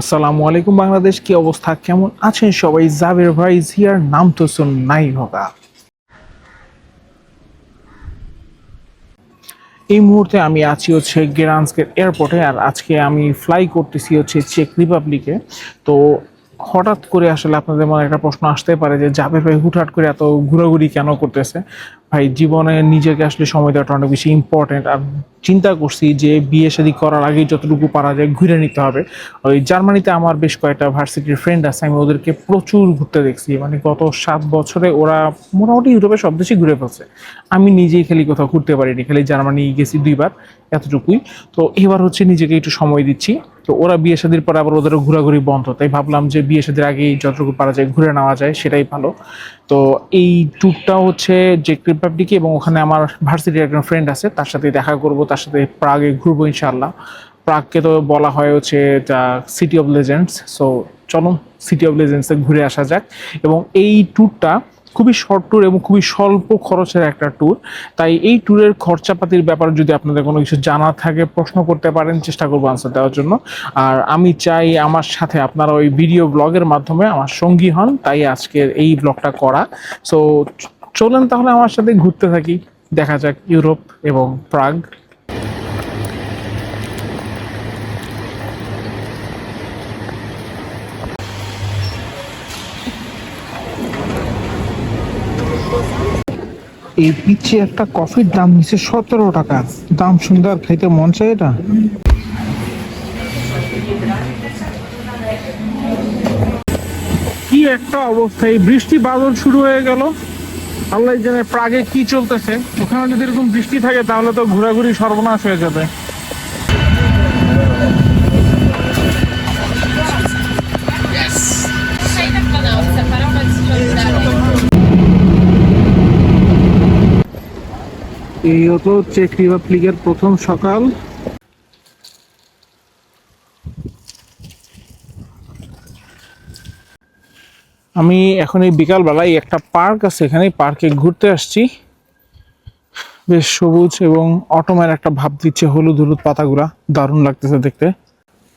আসসালামু আলাইকুম বাংলাদেশ, কি অবস্থা, কেমন আছেন সবাই? জাবের ভাই, জিয়ার নাম তো শুন নাই হোগা। এই মুহূর্তে আমি আছি হচ্ছে গেরান্সকের এয়ারপোর্টে, আর আজকে আমি ফ্লাই করতেছি হচ্ছে চেক রিপাবলিকে তো হঠাৎ করে আসলে আপনাদের মনে একটা প্রশ্ন আসতে পারে যে যাবে ভাই হুটহাট করে এত ঘোরাঘুরি কেন করতেছে? ভাই, জীবনে নিজেকে আসলে সময় দেওয়াটা অনেক বেশি ইম্পর্টেন্ট আর চিন্তা করছি যে বিয়ে শাদী করার আগেই যতটুকু পারা যায় ঘুরে নিতে হবে। ওই জার্মানিতে আমার বেশ কয়েকটা ভার্সিটির ফ্রেন্ড আছে, আমি ওদেরকে প্রচুর ঘুরতে দেখছি। মানে গত সাত বছরে ওরা মোটামুটি ইউরোপের সব দেশে ঘুরে ফেলছে। আমি নিজেই খালি কোথাও ঘুরতে পারিনি, খালি জার্মানি গেছি দুইবার, এতটুকুই। তো এবার হচ্ছে নিজেকে একটু সময় দিচ্ছি। তো ওরা বিয়ে শাদির পর আবার ওদেরও ঘোরাঘুরি বন্ধ, তাই ভাবলাম যে বিয়ে শাদির আগেই যতটুকু পারা যায় ঘুরে নেওয়া যায়, সেটাই ভালো। তো এই ট্যুরটা হচ্ছে যে রিপাবলিকে এবং ওখানে আমার ভার্সিটির একজন ফ্রেন্ড আছে, তার সাথে দেখা করব, তার সাথে প্রাগে ঘুরবো ইনশাল্লাহ প্রাগকে তো বলা হয় হচ্ছে সিটি অফ লেজেন্ডস সো চলো সিটি অফ লেজেন্ডসে ঘুরে আসা যাক। এবং এই ট্যুরটা খুবই শর্ট ট্যুর এবং খুবই স্বল্প খরচের একটা ট্যুর তাই এই ট্যুরের খরচাপাতির ব্যাপারে যদি আপনাদের কোনো কিছু জানা থাকে, প্রশ্ন করতে পারেন, চেষ্টা করব আনসার দেওয়ার জন্য। আর আমি চাই আমার সাথে আপনারা ওই ভিডিও ব্লগের মাধ্যমে আমার সঙ্গী হন, তাই আজকের এই ব্লগটা করা। সো চলেন তাহলে আমার সাথে ঘুরতে থাকি। দেখা যাক ইউরোপ এবং প্রাগ। এই পিচ্ছে একটা কফির দাম নিচ্ছে সতেরো টাকা। দাম সুন্দর খাইতে মন চাই এটা? কি একটা অবস্থা, এই বৃষ্টি বাদল শুরু হয়ে গেল। আল্লাহ জানে প্রাগে কি চলতেছে। ওখানে যদি এরকম বৃষ্টি থাকে, তাহলে তো ঘোরাঘুরি সর্বনাশ হয়ে যাবে। এই হতো চেক রিপাবলিকের প্রথম সকাল। আমি এখন এই বিকালবেলায় একটা পার্ক আছে এখানে পার্কে ঘুরতে আসছি। বেশ সবুজ এবং অটোমের একটা ভাব দিচ্ছে হলুদ হলুদ পাতাগুলা, দারুণ লাগতেছে দেখতে।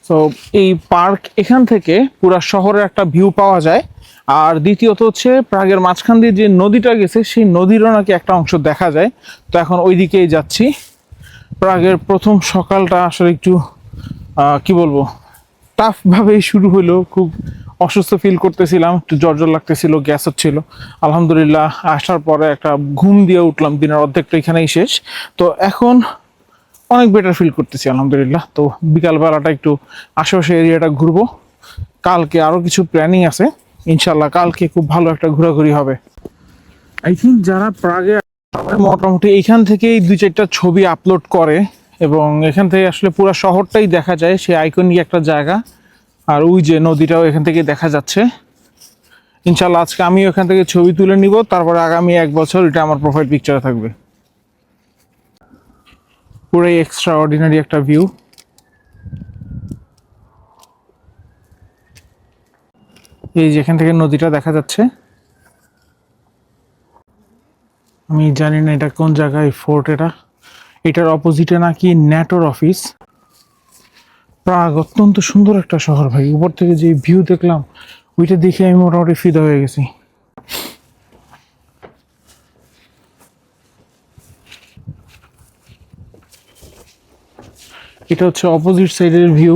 তো এই পার্ক এখান থেকে পুরা শহরের একটা ভিউ পাওয়া যায়। আর দ্বিতীয়ত হচ্ছে প্রাগের মাঝখান দিয়ে যে নদীটা গেছে, সেই নদীরও নাকি একটা অংশ দেখা যায়। তো এখন ওই দিকেই যাচ্ছি। প্রাগের প্রথম সকালটা আসলে একটু কি বলব টাফ ভাবেই শুরু হলো। খুব অসুস্থ ফিল করতেছিলাম, একটু জ্বর লাগতেছিল গ্যাস হচ্ছিল। আলহামদুলিল্লাহ আসার পরে একটা ঘুম দিয়ে উঠলাম, দিনের অর্ধেকটা এখানেই শেষ। তো এখন অনেক বেটার ফিল করতেছি, আলহামদুলিল্লাহ। তো বিকালবেলাটা একটু আশেপাশে এরিয়াটা ঘুরবো। কালকে আরও কিছু প্ল্যানিং আছে। ইনশাল্লাহ কালকে খুব ভালো একটা ঘোরাঘুরি হবে। আই থিঙ্ক যারা প্রাগে মোটামুটি এইখান থেকেই দুই চারটা ছবি আপলোড করে এবং এখান থেকে আসলে পুরো শহরটাই দেখা যায় সে আইকনিক একটা জায়গা। আর ওই যে নদীটাও এখান থেকে দেখা যাচ্ছে। ইনশাল্লাহ আজকে আমি ওখান থেকে ছবি তুলে নিব তারপরে আগামী এক বছর এটা আমার প্রোফাইল পিকচারে থাকবে। পুরাই এক্সট্রা অর্ডিনারি একটা ভিউ এই যেখান থেকে নদীটা দেখা যাচ্ছে। আমি জানি না এটা কোন জায়গায় ফোর্ট এটা। এটার অপোজিটে নাকি ন্যাটোর অফিস। প্রাগ অত্যন্ত সুন্দর একটা শহর ভাই। উপর থেকে যে ভিউ দেখলাম, ওইটা দেখে আমি মোটামুটি ফিদা হয়ে গেছি। এটা হচ্ছে অপোজিট সাইডের ভিউ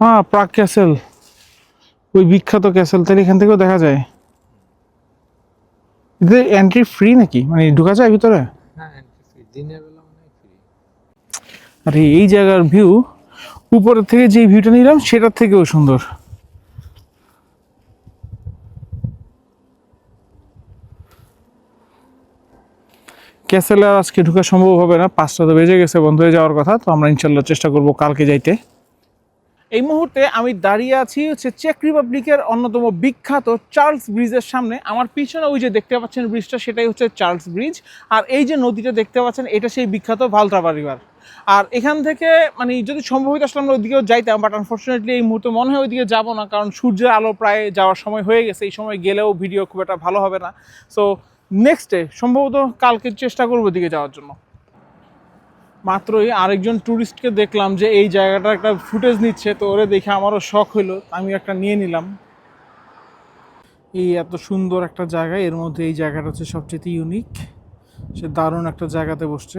হ্যাঁ প্রাক ক্যাসেল। ওই বিখ্যাত ক্যাসেল তাহলে এখান থেকেও দেখা যায়। এদের এন্ট্রি ফ্রি নাকি? মানে ঢোকা যায় ভিতরে? আরে এই জায়গার ভিউ উপরের থেকে যে ভিউটা নিলাম সেটার থেকেও সুন্দর। ক্যাসেলে আর আজকে ঢোকা সম্ভব হবে না। পাঁচটা তো বেজে গেছে বন্ধ হয়ে যাওয়ার কথা তো আমরা ইনশাল্লাহ চেষ্টা করব কালকে যাইতে। এই মুহূর্তে আমি দাঁড়িয়ে আছি হচ্ছে চেক রিপাবলিকের অন্যতম বিখ্যাত চার্লস ব্রিজের সামনে। আমার পিছনে ওই যে দেখতে পাচ্ছেন ব্রিজটা সেটাই হচ্ছে চার্লস ব্রিজ আর এই যে নদীটা দেখতে পাচ্ছেন, এটা সেই বিখ্যাত ভালট্রাভা রিভার আর এখান থেকে মানে যদি সম্ভব হইতো আসলে আমরা ওইদিকেও যাইতাম বাট আনফর্চুনেটলি এই মুহূর্তে মনে হয় ওইদিকে যাব না, কারণ সূর্যের আলো প্রায় যাওয়ার সময় হয়ে গেছে। এই সময় গেলেও ভিডিও খুব একটা ভালো হবে না। সো নেক্সট ডে সম্ভবত কালকে চেষ্টা করব ওদিকে যাওয়ার জন্য। মাত্রই আরেকজন ট্যুরিস্টকে দেখলাম যে এই জায়গাটা একটা ফুটেজ নিচ্ছে, তো ওরে দেখে আমারও শখ হইল আমি একটা নিয়ে নিলাম। এই এত সুন্দর একটা জায়গা, এর মধ্যে এই জায়গাটা হচ্ছে সবচেয়ে ইউনিক সে দারুণ একটা জায়গাতে বসছে।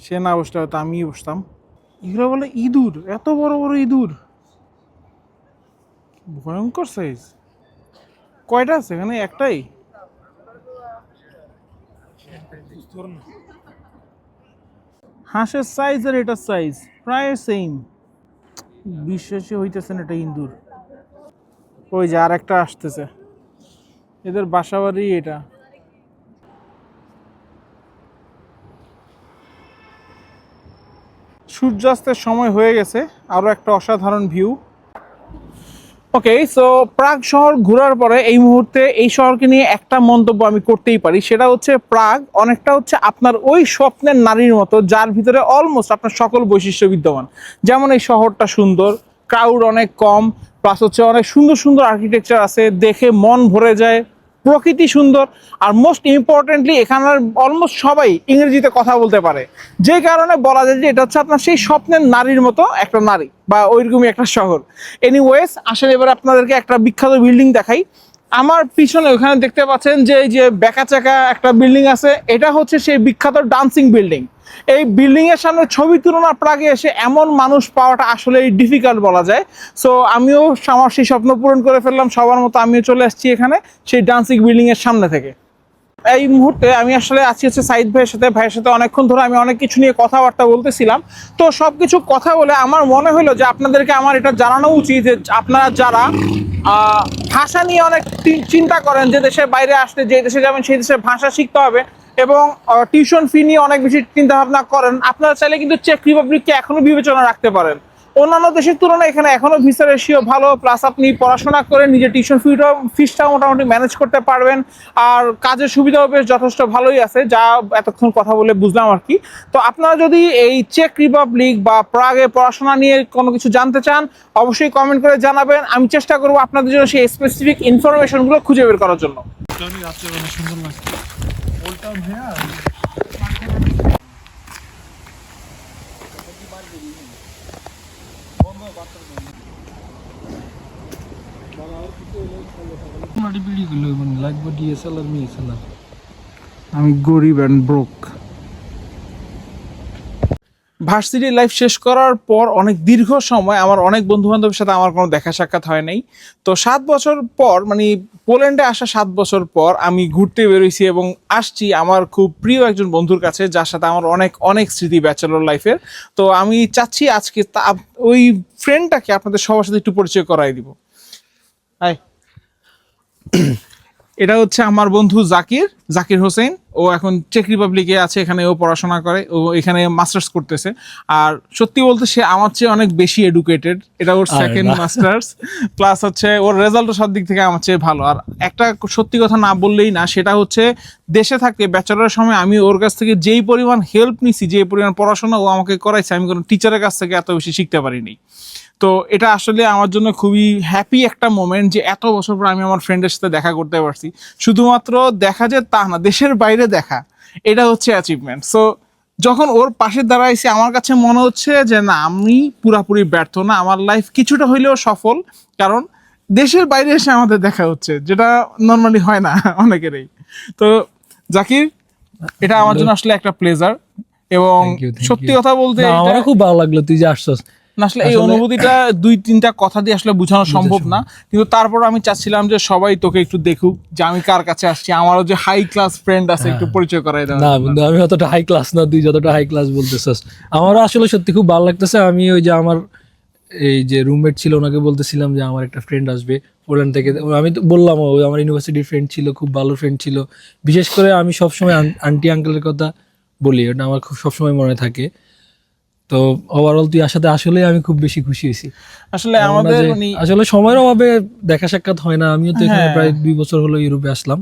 সে না বসলে হয়তো আমিই বসতাম। এগুলো বলে ইঁদুর, এত বড় বড় ইঁদুর। ভয়ঙ্কর সাইজ কয়টা আছে এখানে? একটাই? হাঁসের সাইজ আর এটার সাইজ প্রায় সেম বিশ্বাসী হইতেছেন এটা ইন্দুর ওই যে আর একটা আসতেছে। এদের বাসাবাড়ি এটা। সূর্যাস্তের সময় হয়ে গেছে আরও একটা অসাধারণ ভিউ ওকে সো প্রাগ শহর ঘোরার পরে এই মুহূর্তে এই শহরকে নিয়ে একটা মন্তব্য আমি করতেই পারি। সেটা হচ্ছে প্রাগ অনেকটা হচ্ছে আপনার ওই স্বপ্নের নারীর মতো, যার ভিতরে অলমোস্ট আপনার সকল বৈশিষ্ট্য বিদ্যমান। যেমন এই শহরটা সুন্দর ক্রাউড অনেক কম প্লাস হচ্ছে অনেক সুন্দর সুন্দর আর্কিটেকচার আছে, দেখে মন ভরে যায়। প্রকৃতি সুন্দর আর মোস্ট ইম্পর্টেন্টলি এখানের অলমোস্ট সবাই ইংরেজিতে কথা বলতে পারে। যে কারণে বলা যায় যে এটা হচ্ছে আপনার সেই স্বপ্নের নারীর মতো একটা নারী বা ওইরকমই একটা শহর। এনিওয়েজ আসলে এবার আপনাদেরকে একটা বিখ্যাত বিল্ডিং দেখাই। আমার পিছনে ওখানে দেখতে পাচ্ছেন যে যে বেকাচাকা একটা বিল্ডিং আছে, এটা হচ্ছে সেই বিখ্যাত ডান্সিং বিল্ডিং এই বিল্ডিং এর সামনে ছবি তুলনা প্রাগে এসে এমন মানুষ পাওয়াটা আসলে ডিফিকাল্ট বলা যায়। সো আমিও আমার সেই স্বপ্ন পূরণ করে ফেললাম, সবার মতো আমিও চলে আসছি এখানে, সেই ডান্সিং বিল্ডিং এর সামনে থেকে। এই মুহূর্তে আমি আসলে আছি হচ্ছে সাইদ ভাইয়ের সাথে। ভাইয়ের সাথে অনেকক্ষণ ধরে আমি অনেক কিছু নিয়ে কথাবার্তা বলতেছিলাম। তো সব কিছু কথা বলে আমার মনে হলো যে আপনাদেরকে আমার এটা জানানো উচিত যে আপনারা যারা ভাষা নিয়ে অনেক চিন্তা করেন যে দেশের বাইরে আসতে, যে দেশে যাবেন সেই দেশের ভাষা শিখতে হবে এবং টিউশন ফি নিয়ে অনেক বেশি চিন্তা ভাবনা করেন, আপনারা চাইলে কিন্তু চেক রিপাবলিককে এখনও বিবেচনা রাখতে পারেন। অন্যান্য দেশের তুলনায় এখানে এখনও ভিসা রেশিও ভালো প্লাস আপনি পড়াশোনা করে নিজের টিউশন ফিটাও ফিসটাও মোটামুটি ম্যানেজ করতে পারবেন। আর কাজের সুবিধাও বেশ যথেষ্ট ভালোই আছে, যা এতক্ষণ কথা বলে বুঝলাম আর কি। তো আপনারা যদি এই চেক রিপাবলিক বা প্রাগে পড়াশোনা নিয়ে কোনো কিছু জানতে চান, অবশ্যই কমেন্ট করে জানাবেন। আমি চেষ্টা করব আপনাদের জন্য সেই স্পেসিফিক ইনফরমেশনগুলো খুঁজে বের করার জন্য মাটি বিড়ি গুলো মানে লাগবে ডিএসএলআর মিএসএলআর আমি গরিব অ্যান্ড ব্রোক ভার্সিটি লাইফ শেষ করার পর অনেক দীর্ঘ সময় আমার অনেক বন্ধু বান্ধবের সাথে আমার কোনো দেখা সাক্ষাৎ হয় নাই। তো সাত বছর পর মানে পোল্যান্ডে আসা সাত বছর পর আমি ঘুরতে বেরোইছি এবং আসছি আমার খুব প্রিয় একজন বন্ধুর কাছে যার সাথে আমার অনেক অনেক স্মৃতি ব্যাচেলর লাইফের তো আমি চাচ্ছি আজকে তা- ওই ফ্রেন্ডটাকে আপনাদের সবার সাথে একটু পরিচয় করাই দিব। হাই এটা হচ্ছে আমার বন্ধু জাকির জাকির হোসেন। ও এখন চেক রিপাবলিকে আছে এখানে ও পড়াশোনা করে ও এখানে মাস্টার্স করতেছে। আর সত্যি বলতে সে আমার চেয়ে অনেক বেশি এডুকেটেড এটা ওর সেকেন্ড। মাস্টার্স প্লাস হচ্ছে ওর রেজাল্টও সব দিক থেকে আমার চেয়ে ভালো। আর একটা সত্যি কথা না বললেই না সেটা হচ্ছে দেশে থাকতে ব্যাচেলরের সময় আমি ওর কাছ থেকে যেই পরিমাণ হেল্প নিছি যে পরিমাণ পড়াশোনা ও আমাকে করাইছে আমি কোনো টিচারের কাছ থেকে এত বেশি শিখতে পারিনি। তো এটা আসলে আমার জন্য খুবই হ্যাপি একটা মোমেন্ট যে এত বছর পর আমি আমার ফ্রেন্ডের সাথে দেখা করতে পারছি। শুধুমাত্র দেখা যে তা না দেশের বাইরে দেখা এটা হচ্ছে অ্যাচিভমেন্ট সো যখন ওর পাশে দাঁড়াইছি আমার কাছে মনে হচ্ছে যে না আমি পুরাপুরি ব্যর্থ না আমার লাইফ কিছুটা হইলেও সফল। কারণ দেশের বাইরে এসে আমাদের দেখা হচ্ছে যেটা নর্মালি হয় না অনেকেরই। তো জাকির এটা আমার জন্য আসলে একটা প্লেজার এবং সত্যি কথা বলতে আমারও খুব ভালো লাগল তুই যে আসছস। আসলে এই অনুভূতিটা দুই তিনটা কথা দিয়ে আসলে বোঝানো সম্ভব না। কিন্তু তারপর আমি চাচ্ছিলাম যে সবাই তোকে একটু দেখুক যে আমি কার কাছে আসছি। আমারও যে হাই ক্লাস ফ্রেন্ড আছে একটু পরিচয় করাই দেওয়া না বন্ধু আমি অতটা হাই ক্লাস না তুই যতটা হাই ক্লাস বলতেছস। আমারও আসলে সত্যি খুব ভালো লাগতেছে। আমি ওই যে আমার এই যে রুমমেট ছিল ওনাকে বলতেছিলাম যে আমার একটা ফ্রেন্ড আসবে পোল্যান্ড থেকে। আমি তো বললাম ওই আমার ইউনিভার্সিটির ফ্রেন্ড ছিল খুব ভালো ফ্রেন্ড ছিল। বিশেষ করে আমি সবসময় আন্টি আঙ্কেলের কথা বলি ওটা আমার খুব সবসময় মনে থাকে। তো ওভারঅল তুই আসাতে আসলে আমি খুব বেশি খুশি হয়েছি। আসলে আমাদের আসলে সময়ের অভাবে দেখা সাক্ষাৎ হয় না আমিও তো এখানে হ্যাঁ। প্রায় দুই বছর হলো ইউরোপে আসলাম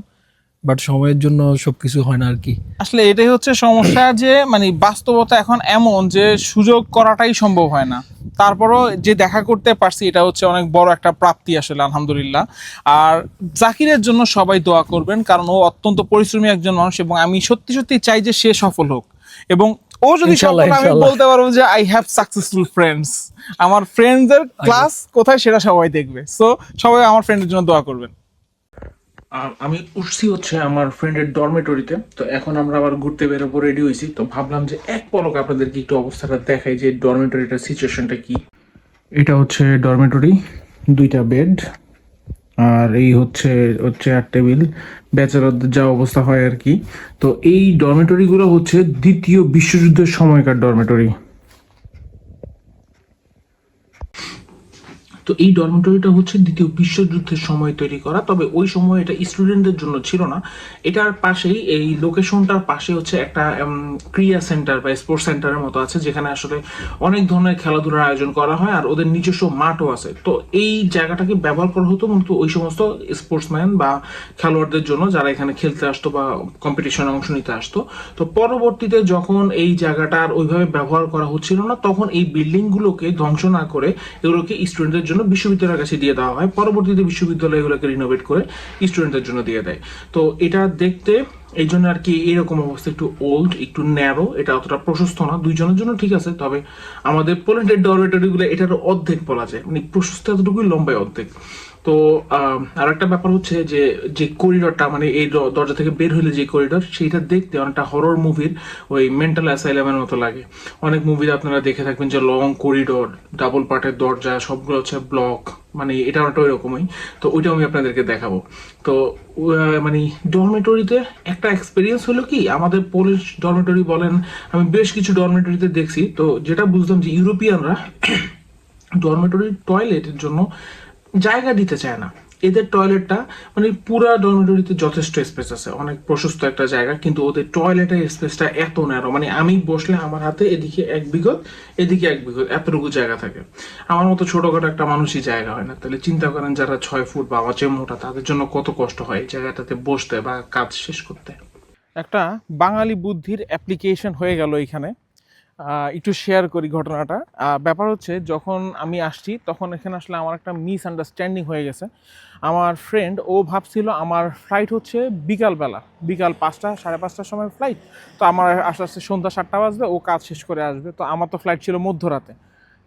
বাট সময়ের জন্য সবকিছু হয় না আর কি। আসলে এটাই হচ্ছে সমস্যা যে মানে বাস্তবতা এখন এমন যে সুযোগ করাটাই সম্ভব হয় না। তারপরও যে দেখা করতে পারছি এটা হচ্ছে অনেক বড় একটা প্রাপ্তি আসলে আলহামদুলিল্লাহ। আর জাকিরের জন্য সবাই দোয়া করবেন কারণ ও অত্যন্ত পরিশ্রমী একজন মানুষ এবং আমি সত্যি সত্যি চাই যে সে সফল হোক। এবং ও যদি বলে, আমি বলতে পারব যে আই হ্যাভ সাকসেসফুল ফ্রেন্ডস আমার ফ্রেন্ডসদের ক্লাস কোথায় সেটা সবাই দেখবে। সো সবাই আমার ফ্রেন্ডের জন্য দোয়া করবেন। আমি উঠছি হচ্ছে আমার ফ্রেন্ডের ডরমেটরিতে তো এখন আমরা আবার ঘুরতে বেরোবো রেডি হয়েছি। তো ভাবলাম যে এক পলক আপনাদেরকে একটু অবস্থাটা দেখাই যে ডরমেটরিটার সিচুয়েশনটা কি। এটা হচ্ছে ডরমেটরি দুইটা বেড আর এই হচ্ছে হচ্ছে চেয়ার টেবিল। ব্যাচেলরদের যা অবস্থা হয় আর কি। তো এই ডরমেটরিগুলো হচ্ছে দ্বিতীয় বিশ্বযুদ্ধের সময়কার ডরমেটরি তো এই ডরমেটরিটা হচ্ছে দ্বিতীয় বিশ্বযুদ্ধের সময় তৈরি করা, তবে ওই সময় এটা স্টুডেন্টদের জন্য ছিল না। এটার পাশেই, এই লোকেশনটার পাশে হচ্ছে একটা ক্রিয়া সেন্টার বা স্পোর্টস সেন্টারের মতো আছে, যেখানে আসলে অনেক ধরনের খেলাধুলার আয়োজন করা হয়, আর ওদের নিজস্ব মাঠও আছে। তো এই জায়গাটাকে ব্যবহার করা হতো মূলত ওই সমস্ত স্পোর্টসম্যান বা খেলোয়াড়দের জন্য, যারা এখানে খেলতে আসতো বা কম্পিটিশনে অংশ নিতে আসতো। তো পরবর্তীতে যখন এই জায়গাটা আর ওইভাবে ব্যবহার করা হচ্ছিল না, তখন এই বিল্ডিংগুলোকে ধ্বংস না করে এগুলোকে স্টুডেন্টদের জন্য বিশ্ববিদ্যালয়ের কাছে দিয়ে দেওয়া হয়। পরবর্তীতে বিশ্ববিদ্যালয়গুলোকে রিনোভেট করে স্টুডেন্টদের জন্য দিয়ে দেয়। তো এটা দেখতে এই জন্য আর কি এরকম অবস্থা, একটু ওল্ড একটু ন্যারো এটা অতটা প্রশস্ত না। দুইজনের জন্য ঠিক আছে, তবে আমাদের পোল্যান্ডের ডরমেটরিগুলো এটার অর্ধেক বলা যায়। মানে প্রশস্ত এতটুকুই, লম্বায় অর্ধেক। তো আর একটা ব্যাপার হচ্ছে যে যে করিডরটা মানে এই দরজা থেকে বের হলে যে করিডর সেইটা দেখতে অনেকটা হরর মুভির ওই মেন্টাল অ্যাসাইলামের মতো লাগে। অনেক মুভিতে আপনারা দেখে থাকবেন যে লং করিডর ডাবল পার্টের দরজা, সবগুলো হচ্ছে ব্লক মানে এটা অনেকটা ওই রকমই তো ওইটাও আমি আপনাদেরকে দেখাবো। তো মানে ডরমেটরিতে একটা এক্সপিরিয়েন্স হলো কি, আমাদের পোলিশ ডরমেটরি বলেন, আমি বেশ কিছু ডরমেটরিতে দেখছি। তো যেটা বুঝলাম যে ইউরোপিয়ানরা ডরমেটরির টয়লেটের জন্য জায়গা দিতে চায় না। এদের টয়লেটটা মানে পুরা ডরমেটরিতে যথেষ্ট স্পেস আছে। অনেক প্রশস্ত একটা জায়গা, কিন্তু ওদের টয়লেটের স্পেসটা এত ন্যারো মানে আমি বসলে আমার হাতে এদিকে এক বিঘত এদিকে এক বিঘত এতটুকু জায়গা থাকে। আমার মতো ছোটখাটো একটা মানুষই জায়গা হয় না। তাহলে চিন্তা করেন যারা ছয় ফুট বা অচে মোটা, তাদের জন্য কত কষ্ট হয় এই জায়গাটাতে বসতে বা কাজ শেষ করতে? একটা বাঙালি বুদ্ধির অ্যাপ্লিকেশন হয়ে গেল এখানে। একটু শেয়ার করি ঘটনাটা। ব্যাপার হচ্ছে, যখন আমি আসছি, তখন এখানে আসলে আমার একটা মিস আন্ডারস্ট্যান্ডিং হয়ে গেছে। আমার ফ্রেন্ড ও ভাবছিল আমার ফ্লাইট হচ্ছে বিকালবেলা। বিকাল পাঁচটা, সাড়ে পাঁচটার সময় ফ্লাইট তো আমার আস্তে আস্তে সন্ধ্যা সাতটা বাজবে, ও কাজ শেষ করে আসবে। তো আমার তো ফ্লাইট ছিল মধ্যরাতে।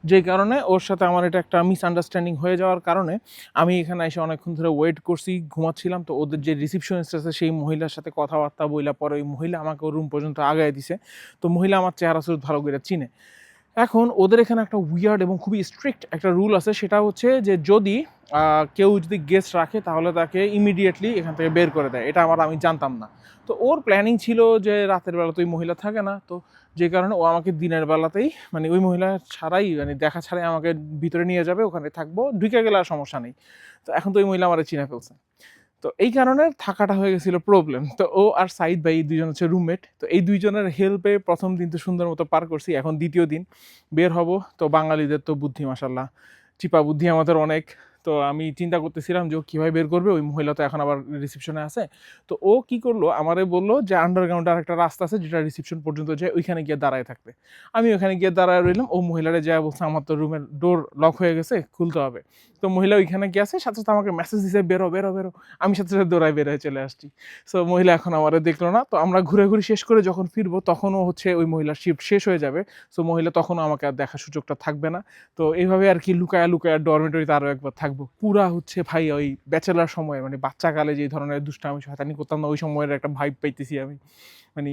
যেই কারণে ওর সাথে আমার এটা একটা মিসআন্ডারস্ট্যান্ডিং হয়ে যাওয়ার কারণে আমি এখানে এসে অনেকক্ষণ ধরে ওয়েট করছি, ঘুমাচ্ছিলাম। তো ওদের যে রিসিপশনিস্ট আছে, সেই মহিলার সাথে কথাবার্তা বইলা পরে ওই মহিলা আমাকে ওর রুম পর্যন্ত আগায় দিছে। তো মহিলা আমার চেহারা সুরত ভালো করে চিনে। এখন ওদের এখানে একটা উইয়ার্ড এবং খুবই স্ট্রিক্ট একটা রুল আছে, সেটা হচ্ছে যে যদি কেউ যদি গেস্ট রাখে, তাহলে তাকে ইমিডিয়েটলি এখান থেকে বের করে দেয়। এটা আমার আমি জানতাম না। তো ওর প্ল্যানিং ছিল যে রাতের বেলা তো ওই মহিলা থাকে না। তো যে কারণে ও আমাকে দিনের বেলাতেই মানে ওই মহিলা ছাড়াই মানে দেখা ছাড়াই আমাকে ভিতরে নিয়ে যাবে, ওখানে থাকব, ঢুকে গেলে আর সমস্যা নেই। তো এখন তো ওই মহিলা আমার চিনে ফেলছে। তো এই কারণে থাকাটা হয়ে গেছিল প্রবলেম তো ও আর সাইদ ভাই, এই দুজন হচ্ছে রুমমেট তো এই দুইজনের হেল্পে প্রথম দিন তো সুন্দর মতো পার করছি, এখন দ্বিতীয় দিন। বের হব, তো বাঙালিদের তো বুদ্ধি মাসাল্লাহ চিপা বুদ্ধি আমাদের অনেক। তো আমি চিন্তা করতেছিলাম যে ও কীভাবে বের করবে? ওই মহিলা তো এখন আবার রিসেপশনে আছে। তো ও কি করল? আমারে বলল যে আন্ডারগ্রাউন্ড আর একটা রাস্তা আছে যেটা রিসেপশন পর্যন্ত যায়, ওইখানে গিয়ে দাঁড়ায় থাকতে। আমি ওখানে গিয়ে দাঁড়ায় রইলাম, ও মহিলারে যা বলছে আমার তো রুমের ডোর লক হয়ে গেছে, খুলতে হবে। তো মহিলা ওইখানে গিয়ে সাথে সাথে আমাকে মেসেজ দিছে, বেরো বেরো বেরো। আমি সাথে সাথে দৌড়ায় বের হয়ে চলে আসছি। সো মহিলা এখন আমারে দেখল না। তো আমরা ঘুরে ঘুরে শেষ করে যখন ফিরবো, তখনও হচ্ছে ওই মহিলার শিফট শেষ হয়ে যাবে। সো মহিলা তখনও আমাকে আর দেখার সুযোগটা থাকবে না। তো এইভাবে আর কি লুকায়া লুকায়া ডরমেটরিতে আরও একবার থাকব। পুরা হচ্ছে ভাই ওই ব্যাচেলার সময় মানে বাচ্চাকালে যে ধরনের দুষ্টামি, শয়তানি করতাম না, ওই সময়ের একটা ভাইব পাইতেছি আমি। মানে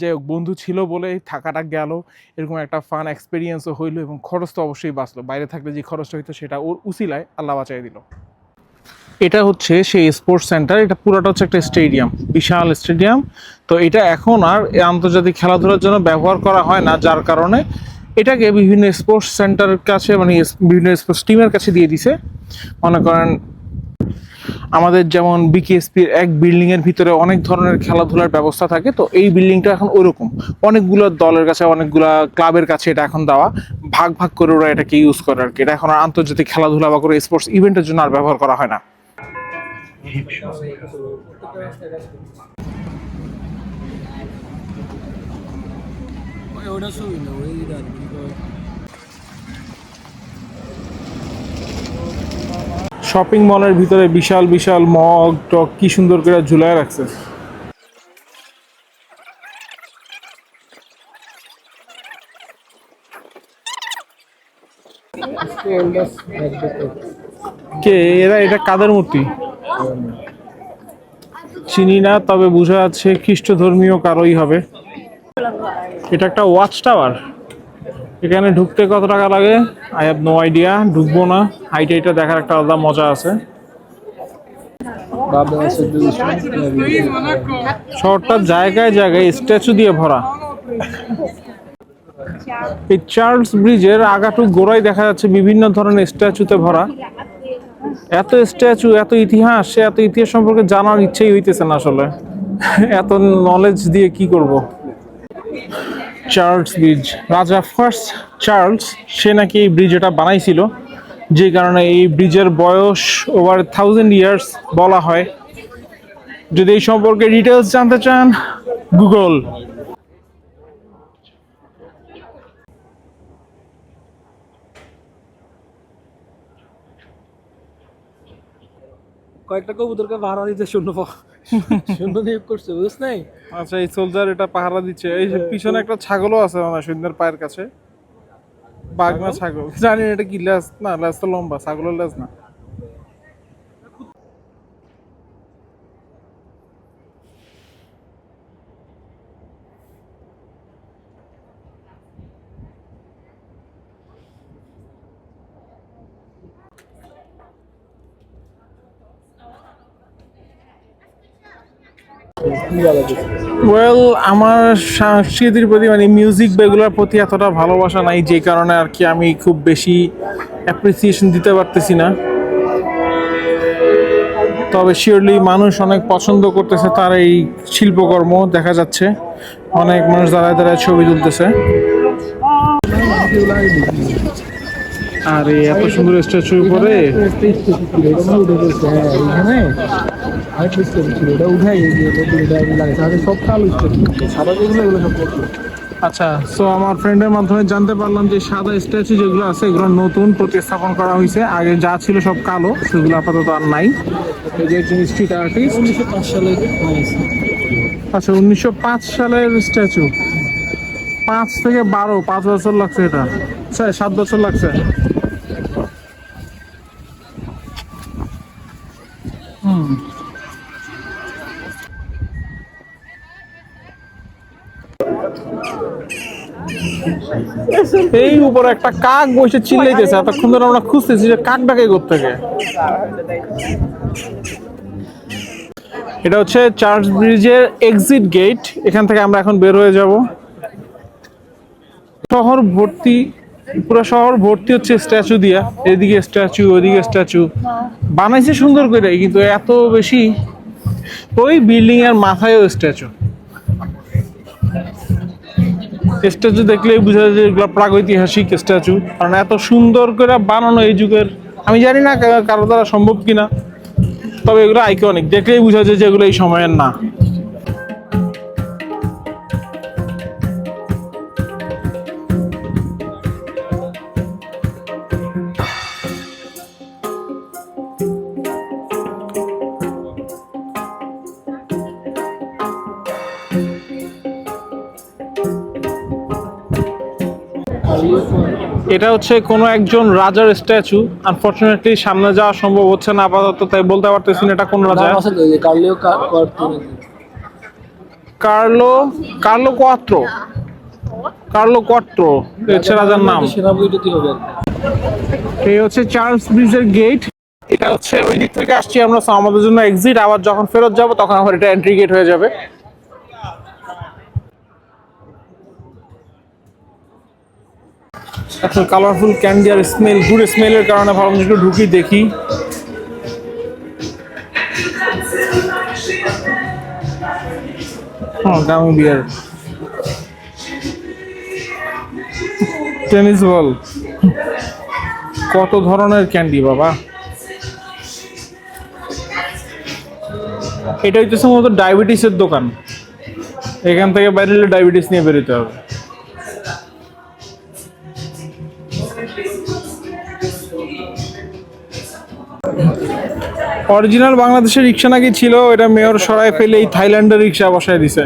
যাই হোক, বন্ধু ছিল বলে থাকাটা গেল, এরকম একটা ফান এক্সপিরিয়েন্সও হইল এবং খরচ তো অবশ্যই বাঁচলো। বাইরে থাকলে যে খরচটা হইতো সেটা ওর উসিলায় আল্লাহ বাঁচাই দিল। এটা হচ্ছে সেই স্পোর্টস সেন্টার এটা পুরোটা হচ্ছে একটা স্টেডিয়াম বিশাল স্টেডিয়াম তো এটা এখন আর আন্তর্জাতিক খেলাধুলার জন্য ব্যবহার করা হয় না, যার কারণে এটাকে বিভিন্ন স্পোর্টস সেন্টারের কাছে মানে বিভিন্ন স্পোর্টস টিমের কাছে দিয়ে দিছে। মনে করেন, আমাদের যেমন বিকেএসপির এক বিল্ডিং এর ভিতরে অনেক ধরনের খেলাধুলার ব্যবস্থা থাকে, তো এই বিল্ডিংটা এখন ওরকম অনেকগুলো দলের কাছে, অনেকগুলা ক্লাবের কাছে এটা এখন দেওয়া। ভাগ ভাগ করে ওরা এটাকে ইউজ করে আর কি। এটা এখন আর আন্তর্জাতিক খেলাধুলা বা করে স্পোর্টস ইভেন্টের জন্য আর ব্যবহার করা হয় না। ওটা শুই না ওই আর কি শপিং মলের ভিতরে বিশাল বিশাল মগ টক কি সুন্দর করে ঝুলায় রাখছে। কে? এরা, এটা কাদের মূর্তি? চিনি না, তবে বোঝা যাচ্ছে খ্রিস্ট ধর্মীয় কারোই হবে। এটা একটা ওয়াচ টাওয়ার এখানে ঢুকতে কত টাকা লাগে? আই হ্যাভ নো আইডিয়া ঢুকবো না। হাইট এটা দেখার একটা আলাদা মজা আছে। শহরটা জায়গায় জায়গায় স্ট্যাচু দিয়ে ভরা। এই চার্লস ব্রিজের আগাটুক গোড়ায় দেখা যাচ্ছে বিভিন্ন ধরনের স্ট্যাচুতে ভরা। এত স্ট্যাচু এত ইতিহাস সে এত ইতিহাস সম্পর্কে জানার ইচ্ছেই হইতেছে না আসলে। এত নলেজ দিয়ে কি করব? Charles bridge. রাজা ফার্স্ট চার্লস, সে নাকি এই ব্রিজ এটা বানাইছিল, যে কারণে এই ব্রিজের বয়স ওভার থাউজেন্ড ইয়ার্স বলা হয়। যদি এই সম্পর্কে ডিটেলস জানতে চান গুগল কয়েকটা কবুতরকে ভাড়া দিতে শূন্য শূন্য নিয়োগ করছে, বুঝছ নাই? আচ্ছা এই সোলজার এটা পাহারা দিচ্ছে। এই যে পিছনে একটা ছাগলও আছে আমার সৈন্যের পায়ের কাছে। বাঘ না ছাগল? জানি এটা কি লেজ? না, লেজ তো লম্বা, ছাগলের লেজ না। ওয়েল আমার সংস্কৃতির প্রতি মানে মিউজিক বেগুলার প্রতি এতটা ভালোবাসা নাই, যে কারণে আর কি আমি খুব বেশি অ্যাপ্রিসিয়েশন দিতে পারতেছি না। তবে শিওরলি মানুষ অনেক পছন্দ করতেছে তার এই শিল্পকর্ম, দেখা যাচ্ছে। অনেক মানুষ দাঁড়ায় দাঁড়ায় ছবি তুলতেছে। আর, এত সুন্দর স্ট্যাচুর উপরে। আচ্ছা সো আমার ফ্রেন্ডের মাধ্যমে জানতে পারলাম যে সাদা স্ট্যাচু যেগুলো আছে এগুলো নতুন প্রতিস্থাপন করা হয়েছে। আগে যা ছিল সব কালো সেগুলো আপাতত আর নাই। এই যে একজন স্ট্রিট আর্টিস্ট উনিশশো পাঁচ সালে আচ্ছা উনিশশো পাঁচ সালের স্ট্যাচু পাঁচ থেকে বারো পাঁচ বছর লাগছে এটা। স্যার সাত বছর লাগছে। হুম। এই উপরে একটা কাক বসে চিল্লাইতেছে এতক্ষণ ধরে আমরা খুঁজতেছি যে কাকটাকে থেকে এটা হচ্ছে চার্চ ব্রিজের এক্সিট গেট এখান থেকে আমরা এখন বের হয়ে যাব। শহর ভর্তি পুরো শহর ভর্তি হচ্ছে স্ট্যাচু দিয়া এদিকে স্ট্যাচু ওদিকে স্ট্যাচু বানাইছে সুন্দর করে কিন্তু এত বেশি ওই বিল্ডিং এর মাথায়ও স্ট্যাচু স্ট্যাচু দেখলেই বোঝা যায় যে এগুলো প্রাগৈতিহাসিক স্ট্যাচু। কারণ এত সুন্দর করে বানানো এই যুগের, আমি জানি না কারও দ্বারা সম্ভব কিনা, তবে এগুলো আইকনিক দেখলেই বোঝা যায় যে এগুলো এই সময়ের না। এটা হচ্ছে কোনো একজন রাজার স্ট্যাচু। আনফরচুনেটলি সামনে যাওয়া সম্ভব হচ্ছে না আপাতত তাই বলতে পারতেছি না এটা কোন রাজা। Carlo Carlo. Quattro. Carlo Quattro হচ্ছে রাজার নাম। এই হচ্ছে চার্লস ব্রিজের গেট। এটা হচ্ছে ওই দিক থেকে আসছি আমরা আমাদের জন্য এক্সিট আবার যখন ফেরত যাব তখন আবার এটা এন্ট্রি গেট হয়ে যাবে। এত কালারফুল ক্যান্ডি আর স্মেল গুড স্মেলের কারণে ভাবলাম একটু ঢুকি দেখি। হ্যাঁ গামি বিয়ার টেনিস বল কত ধরনের ক্যান্ডি বাবা। এটা হইতেছে মূলত ডায়াবেটিসের দোকান। এখান থেকে বাইরে ডায়াবেটিস নিয়ে বেরোতে হবে। অরিজিনাল বাংলাদেশের রিক্সা নাকি ছিল? এটা মেয়র সরাই ফেলে এই থাইল্যান্ডের রিক্সা বসায় দিছে।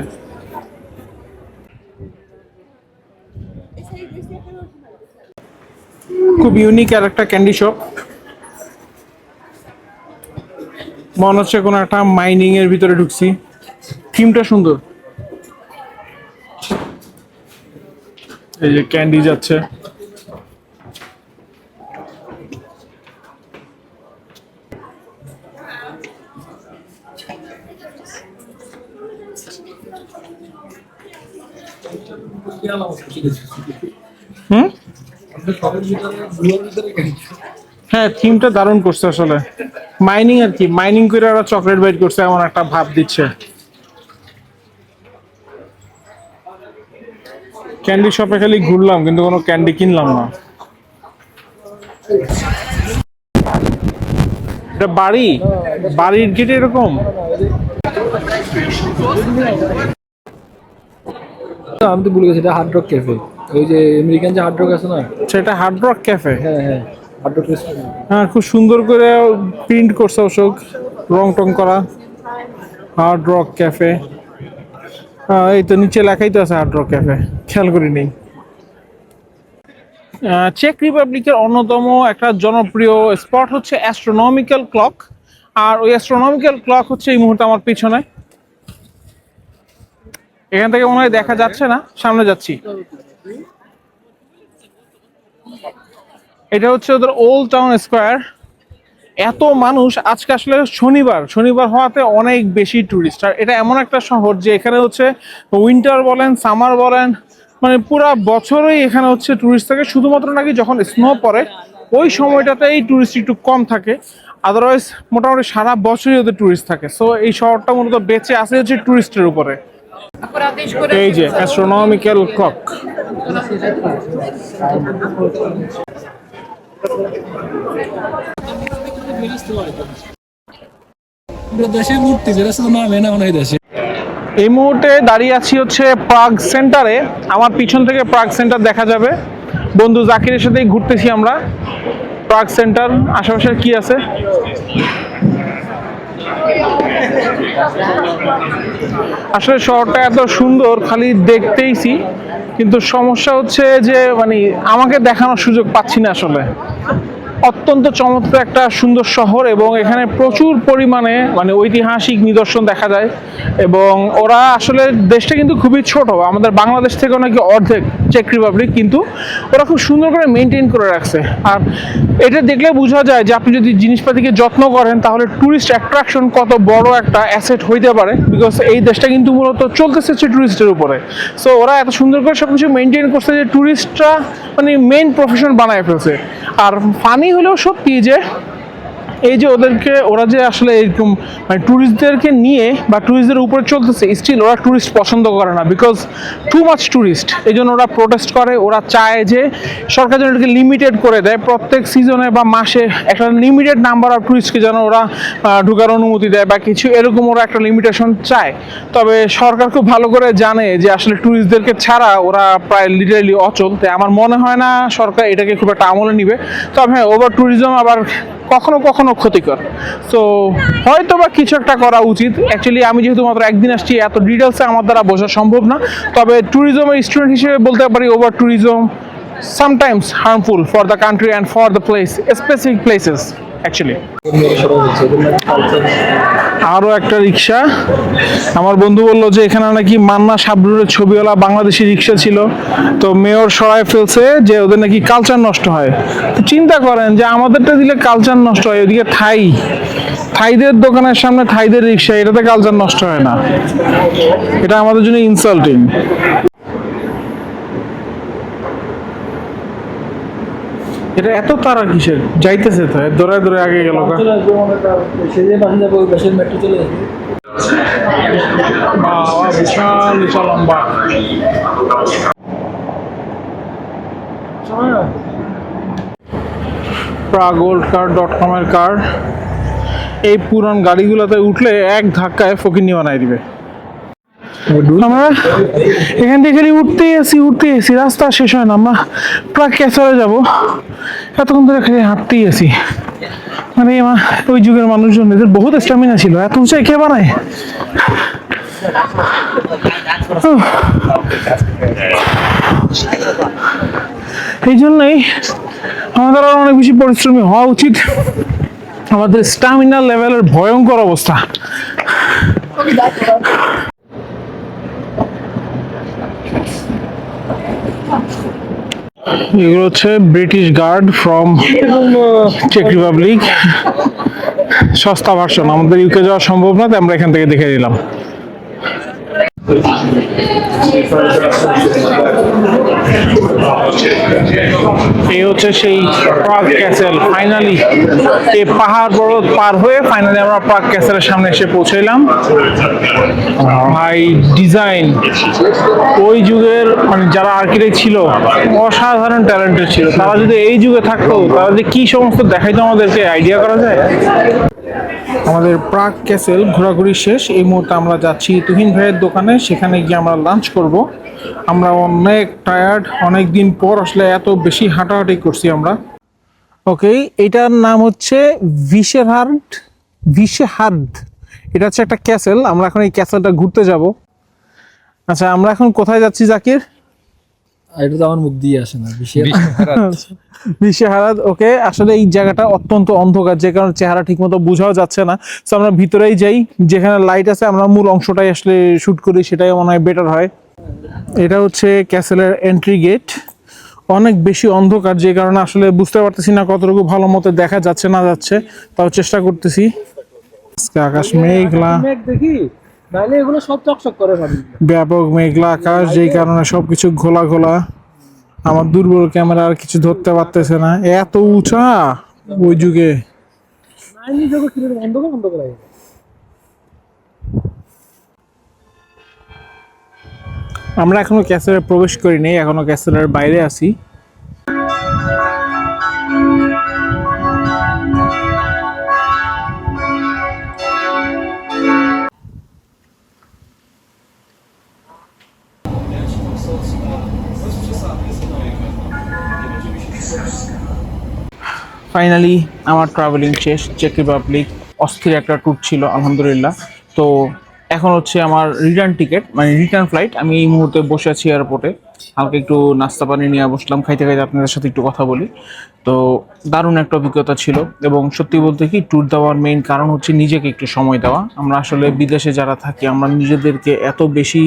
খুব ইউনিক আর একটা ক্যান্ডি শপ মনে হচ্ছে কোনো একটা মাইনিং এর ভিতরে ঢুকছি। থিমটা সুন্দর। এই যে ক্যান্ডি যাচ্ছে। হুম? হ্যাঁ থিমটা দারুণ করছে আসলে। মাইনিং আর কি মাইনিং করে ওরা চকলেট বাইট করছে এমন একটা ভাব দিচ্ছে। ক্যান্ডি শপে খালি ঘুরলাম কিন্তু কোনো ক্যান্ডি কিনলাম না। এটা বাড়ি? বাড়ির গেটে এরকম? আমি তো ভুলে গেছি এটা হার্ড রক ক্যাফে ওই যে আমেরিকান যে হার্ড রক আছে না? সেটা হার্ড রক ক্যাফে হ্যাঁ হ্যাঁ হার্ড রক হ্যাঁ খুব সুন্দর করে প্রিন্ট করছে অশোক রং টং করা হার্ড রক ক্যাফে এই তো নিচে লেখাই তো আছে হার্ড রক ক্যাফে খেয়াল করি নেই। চেক রিপাবলিকের অন্যতম একটা জনপ্রিয় স্পট হচ্ছে অ্যাস্ট্রোনমিক্যাল ক্লক আর ওই অ্যাস্ট্রোনমিক্যাল ক্লক হচ্ছে এই মুহূর্তে আমার পিছনে। এখান থেকে মনে হয় দেখা যাচ্ছে না, সামনে যাচ্ছি। এটা হচ্ছে ওদের ওল্ড টাউন স্কোয়ার এত মানুষ, আজকে আসলে শনিবার শনিবার হওয়াতে অনেক বেশি টুরিস্ট আর এটা এমন একটা শহর যে এখানে হচ্ছে উইন্টার বলেন সামার বলেন মানে পুরা বছরই এখানে হচ্ছে টুরিস্ট থাকে। শুধুমাত্র নাকি যখন স্নো পড়ে, ওই সময়টাতে এই টুরিস্ট একটু কম থাকে। আদারওয়াইজ মোটামুটি সারা বছরই ওদের টুরিস্ট থাকে। সো এই শহরটা মূলত বেঁচে আসে হচ্ছে টুরিস্টের উপরে. এই যে অ্যাস্ট্রোনমিক্যাল দেশে এই মুহূর্তে দাঁড়িয়ে আছি হচ্ছে প্রাগ সেন্টারে আমার পিছন থেকে প্রাগ সেন্টার দেখা যাবে। বন্ধু জাকিরের সাথেই ঘুরতেছি আমরা। প্রাগ সেন্টার আশেপাশে কি আছে? আসলে শহরটা এত সুন্দর, খালি দেখতেইছি। কিন্তু সমস্যা হচ্ছে যে মানে আমাকে দেখানোর সুযোগ পাচ্ছি না আসলে। অত্যন্ত চমৎকার একটা সুন্দর শহর এবং এখানে প্রচুর পরিমাণে মানে ঐতিহাসিক নিদর্শন দেখা যায় এবং ওরা আসলে দেশটা কিন্তু খুবই ছোট। আমাদের বাংলাদেশ থেকে নাকি অর্ধেক চেক রিপাবলিক কিন্তু ওরা খুব সুন্দর করে মেনটেন করে রাখছে। আর এটা দেখলে বোঝা যায় যে আপনি যদি জিনিসপাতিকে যত্ন করেন তাহলে ট্যুরিস্ট অ্যাট্রাকশন কত বড় একটা অ্যাসেট হইতে পারে বিকজ এই দেশটা কিন্তু মূলত চলতেছে হচ্ছে ট্যুরিস্টের উপরে। সো ওরা এত সুন্দর করে সব কিছু মেনটেন করছে যে ট্যুরিস্টরা মানে মেন প্রফেশন বানায় ফেলছে। আর ফানি হলেও সত্যি যে এই যে ওদেরকে, ওরা যে আসলে এরকম মানে ট্যুরিস্টদেরকে নিয়ে বা ট্যুরিস্টদের উপরে চলতেছে স্টিল ওরা ট্যুরিস্ট পছন্দ করে না বিকজ টু মাচ ট্যুরিস্ট এই জন্য ওরা প্রোটেস্ট করে, ওরা চায় যে সরকার যেন এটাকে লিমিটেড করে দেয়। প্রত্যেক সিজনে বা মাসে একটা লিমিটেড নাম্বার অফ ট্যুরিস্টকে যেন ওরা ঢোকার অনুমতি দেয় বা কিছু, এরকম ওরা একটা লিমিটেশন চায়। তবে সরকার খুব ভালো করে জানে যে আসলে ট্যুরিস্টদেরকে ছাড়া ওরা প্রায় লিটারালি অচল। তাই আমার মনে হয় না সরকার এটাকে খুব একটা আমলে নিবে। তবে হ্যাঁ ওভার ট্যুরিজম আবার কখনো কখনো ক্ষতিকর। সো হয়তো বা কিছু একটা করা উচিত। অ্যাকচুয়ালি আমি যেহেতু মাত্র একদিন আসছি, এত ডিটেলসে আমার দ্বারা বোঝা সম্ভব না। তবে ট্যুরিজমের স্টুডেন্ট হিসেবে বলতে পারি over tourism sometimes harmful for the country and for the place specific places actually. আরও একটা রিক্সা। আমার বন্ধু বলল যে এখানে নাকি মান্না সাবরুরের ছবিওয়ালা বাংলাদেশি রিক্সা ছিল। তো মেয়র সরায় ফেলছে যে ওদের নাকি কালচার নষ্ট হয়। তো চিন্তা করেন যে আমাদেরটা দিলে কালচার নষ্ট হয় ওদিকে থাই। থাইদের দোকানের সামনে থাইদের রিক্সা, এটাতে কালচার নষ্ট হয় না। এটা আমাদের জন্য ইনসাল্টিং এটা এত তারা কিসের? যাইতেছে তো দৌড়ায় দৌড়ে আগে গেল বিশাল বিশাল লম্বা। প্রাগোল্ড কার ডট কমের কার এই পুরান গাড়িগুলোতে উঠলে এক ধাক্কায় ফকিনি বানাই দিবে। আমরা এখান থেকে খালি উঠতেই আসি উঠতেই আসি রাস্তা শেষ হয় না, আমরা প্রায় ক্যাসরে যাব। এতক্ষণ ধরে খালি হাঁটতেই আসি মানে ওই যুগের মানুষজন, এদের বহুত স্ট্যামিনা ছিল। এত উঁচাই কে বানায়? এই জন্যই আমাদের আরও অনেক বেশি পরিশ্রমী হওয়া উচিত। আমাদের স্টামিনা লেভেলের ভয়ঙ্কর অবস্থা। এগুলো হচ্ছে ব্রিটিশ গার্ড ফ্রম চেক রিপাবলিক সস্তা ভার্সন আমাদের ইউকে যাওয়া সম্ভব না, তাই আমরা এখান থেকে দেখে নিলাম। এই হচ্ছে সেই প্রাগ ক্যাসেল ফাইনালি এই পাহাড় পর্বত পার হয়ে ফাইনালি আমরা প্রাগ ক্যাসেলের সামনে এসে পৌঁছাইলাম। ভাই ডিজাইন ওই যুগের মানে যারা আর্কিটেক্ট ছিল, অসাধারণ ট্যালেন্টেড ছিল। তারা যদি এই যুগে থাকতো, তারা যে কি সমস্ত দেখাইতো আমাদেরকে? আইডিয়া করা যায়? আমাদের প্রাগ ক্যাসেল ঘোরাঘুরি শেষ। এই মুহূর্তে আমরা যাচ্ছি তুহিন ভাইয়ের দোকানে। সেখানে গিয়ে আমরা লাঞ্চ করব। আমরা অনেক টায়ার্ড অনেক দিন পর আসলে এত বেশি হাঁটাহাঁটি করছি আমরা। ওকে এটার নাম হচ্ছে ভিশেহার্ড ভিশেহার্ড এটা হচ্ছে একটা ক্যাসেল। আমরা এখন এই ক্যাসেলটা ঘুরতে যাব। আচ্ছা আমরা এখন কোথায় যাচ্ছি, জাকির? এটা তো আমার মুখ দিয়ে আসে না দিশেহারা ওকে আসলে এই জায়গাটা অত্যন্ত অন্ধকার যে কারণে চেহারা ঠিকমতো বোঝাও যাচ্ছে না। তো আমরা ভিতরেই যাই যেখানে লাইট আছে আমরা মূল অংশটাই আসলে শুট করি সেটাই মনে হয় বেটার হয়। এটা হচ্ছে ক্যাসেলের এন্ট্রি গেট অনেক বেশি অন্ধকার যে কারণে আসলে বুঝতে পারতেছি না কতটুকু ভালো মতো দেখা যাচ্ছে না যাচ্ছে তাও চেষ্টা করতেছি। আজকে আকাশ মেঘলা। দেখি। নাহলে এগুলো সব চকচক করে ব্যাপক মেঘলা আকাশ যেই কারণে সবকিছু ঘোলা ঘোলা। আমার দুর্বল ক্যামেরা আর কিছু ধরতে পারতেছে না। এত উঁচা ওই যুগে। আমরা এখনও ক্যাসেলে প্রবেশ করিনি এখনও ক্যাসেলের বাইরে আছি। ফাইনালি আমার ট্রাভেলিং শেষ চেক রিপাবলিক অস্থির একটা ট্যুর ছিল, আলহামদুলিল্লাহ। তো এখন হচ্ছে আমার রিটার্ন টিকিট মানে রিটার্ন ফ্লাইট আমি এই মুহূর্তে বসে আছি এয়ারপোর্টে হালকা একটু নাস্তা পানি নিয়ে বসলাম, খাইতে খাইতে আপনাদের সাথে একটু কথা বলি। তো দারুণ একটা অভিজ্ঞতা ছিল এবং সত্যি বলতে কি ট্যুর দেওয়ার মেইন কারণ হচ্ছে নিজেকে একটু সময় দেওয়া। আমরা আসলে বিদেশে যারা থাকি, আমরা নিজেদেরকে এত বেশি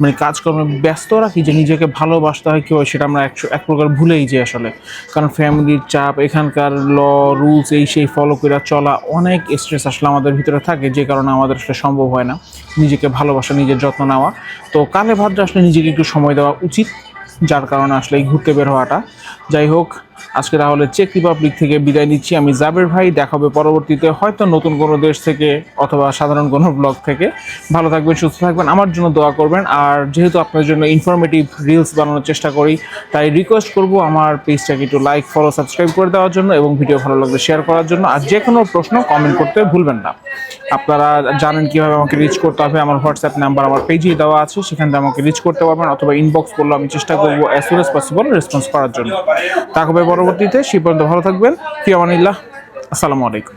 মানে কাজকর্মে ব্যস্ত রাখি যে নিজেকে ভালোবাসতে হয় কেউ সেটা আমরা এক এক প্রকার ভুলেই যাই আসলে। কারণ ফ্যামিলির চাপ, এখানকার ল রুলস এই সেই ফলো করে চলা অনেক স্ট্রেস আসলে আমাদের ভিতরে থাকে, যে কারণে আমাদের আসলে সম্ভব হয় না নিজেকে ভালোবাসা, নিজের যত্ন নেওয়া। তো কালে ভাদ্রে আসলে নিজেকে একটু সময় দেওয়া উচিত, যার কারণে আসলে এই ঘুরতে বের হওয়াটা। যাই হোক আজকে তাহলে চেক রিপাবলিক থেকে বিদায় নিচ্ছি। আমি জাবের ভাই দেখাবে পরবর্তীতে হয়তো নতুন কোনো দেশ থেকে অথবা সাধারণ কোনো ব্লগ থেকে। ভালো থাকবেন, সুস্থ থাকবেন, আমার জন্য দোয়া করবেন। আর যেহেতু আপনার জন্য ইনফরমেটিভ রিলস বানানোর চেষ্টা করি, তাই রিকোয়েস্ট করব আমার পেজটাকে একটু লাইক ফলো সাবস্ক্রাইব করে দেওয়ার জন্য এবং ভিডিও ভালো লাগলে শেয়ার করার জন্য। আর যে কোনো প্রশ্ন কমেন্ট করতে ভুলবেন না। আপনারা জানেন কীভাবে আমাকে রিচ করতে হবে। আমার হোয়াটসঅ্যাপ নাম্বার আমার পেজেই দেওয়া আছে। সেখান থেকে আমাকে রিচ করতে পারবেন অথবা ইনবক্স করলে আমি চেষ্টা করব as soon as possible response করার জন্য। তা হবে পরবর্তীতে সেই পর্যন্ত ভালো থাকবেন। ফিয়ামানিল্লাহ। আসসালামু আলাইকুম।